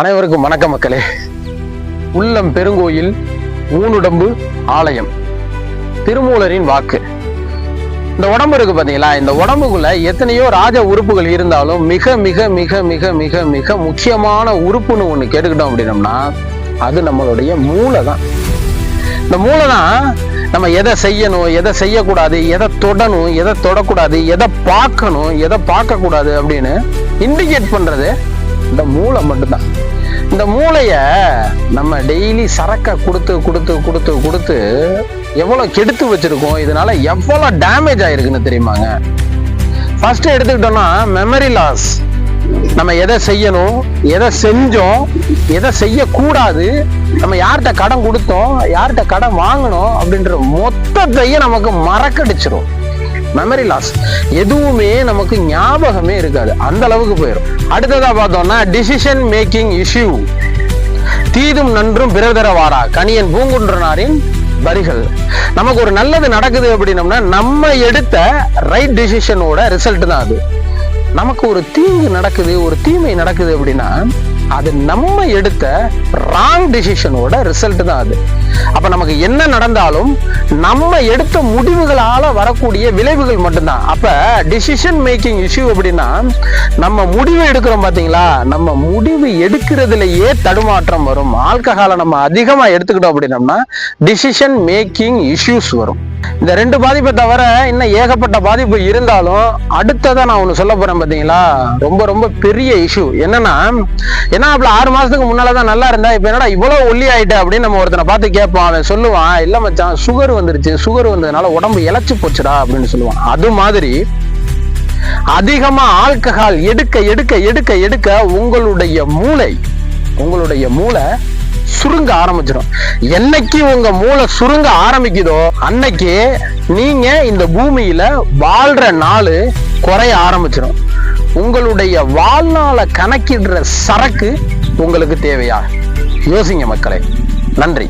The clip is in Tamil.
அனைவருக்கும் வணக்க மக்களே. உள்ளம் பெருங்கோயில் ஊனுடம்பு ஆலயம். திருமூலரின் வாக்கு. இந்த உடம்பு இருக்கு பாத்தீங்களா? இந்த உடம்புக்குள்ள எத்தனையோ ராஜ உறுப்புகள் இருந்தாலும் மிக மிக மிக மிக மிக மிக முக்கியமான உறுப்புன்னு ஒண்ணு கேட்டுக்கிட்டோம் அப்படின்னம்னா அது நம்மளுடைய மூளை தான் இந்த மூளை தான் நம்ம எதை செய்யணும் எதை செய்யக்கூடாது எதை தொடணும் எதை தொடக்கூடாது எதை பார்க்கணும் எதை பார்க்கக்கூடாது அப்படின்னு இண்டிகேட் பண்ணுறது இந்த மூளை மட்டும்தான். இந்த மூளைய நம்ம டெய்லி சரக்க கொடுத்து கொடுத்து கொடுத்து கொடுத்து எவ்வளவு கெடுத்து வச்சிருக்கோம் இதனால எவ்வளவு டேமேஜ் ஆயிருக்குன்னு தெரியுமாங்க? ஃபர்ஸ்ட் எடுத்துக்கிட்டோம்னா மெமரி லாஸ் நம்ம எதை செய்யணும் எதை செஞ்சோம் எதை செய்யக்கூடாது நம்ம யார்கிட்ட கடன் கொடுத்தோம் யார்கிட்ட கடன் வாங்கணும் அப்படின்ற மொத்தத்தையும் நமக்கு மறக்கடிச்சிரும். மெமரி லாஸ் எதுவுமே நமக்கு ஞாபகமே இருக்காது. அந்த அளவுக்கு போயிடும் அடுத்ததா பார்த்தோம்னா டிசிஷன் மேக்கிங் இஷ்யூ தீதும் நன்றும் பிறதர வாரா. கணியன் பூங்குன்றனாரின் வரிகள். நமக்கு ஒரு நல்லது நடக்குது அப்படின்னம்னா நம்ம எடுத்த ரைட் டிசிஷனோட ரிசல்ட் தான் அது. நமக்கு ஒரு தீங்கு நடக்குது ஒரு தீமை நடக்குது அப்படின்னா அது நம்ம எடுத்த ராங் டிசிஷனோட ரிசல்ட் தான் அது. அப்ப நமக்கு என்ன நடந்தாலும் நம்ம எடுத்த முடிவுகளால வரக்கூடிய விளைவுகள் மட்டும்தான். அப்ப டிசிஷன் மேக்கிங் இஷ்யூ அப்படின்னா நம்ம முடிவு எடுக்கிறோம் பாத்தீங்களா? நம்ம முடிவு எடுக்கிறதுலயே தடுமாற்றம் வரும். ஆல்கஹாலை நம்ம அதிகமா எடுத்துக்கிட்டோம் அப்படின்னம்னா டிசிஷன் மேக்கிங் இஷ்யூஸ் வரும். இந்த ரெண்டு பாதிப்பை தவிர இன்னும் ஏகப்பட்ட பாதிப்பு இருந்தாலும் அடுத்ததான் நான் ஒன்று சொல்ல போறேன் பார்த்தீங்களா ரொம்ப ரொம்ப பெரிய இஷ்யூ என்னன்னா ஏன்னா அப்படி ஆறு மாசத்துக்கு முன்னாலதான் நல்லா இருந்தா இப்போ என்னடா இவ்வளவு ஒல்லி ஆயிட்ட அப்படின்னு நம்ம ஒருத்தனை பார்த்து கேட்பான் அவன் சொல்லுவான் இல்லை மச்சான் சுகர் வந்துருச்சு சுகர் வந்ததுனால உடம்பு இழைச்சி போச்சுடா அப்படின்னு சொல்லுவான். அது மாதிரி அதிகமா ஆல்கஹால் எடுக்க எடுக்க எடுக்க எடுக்க உங்களுடைய மூளை உங்களுடைய மூளை சுருங்க ஆரம்பிச்சிடும் என்னைக்கு உங்க மூளை சுருங்க ஆரம்பிக்குதோ அன்னைக்கு நீங்க இந்த பூமியில வாழ்ற நாள் குறைய ஆரம்பிச்சிடும் உங்களுடைய வாழ்நாளை கணக்கிடுற சரக்கு உங்களுக்கு தேவையா? யோசிங்க மக்களே. நன்றி.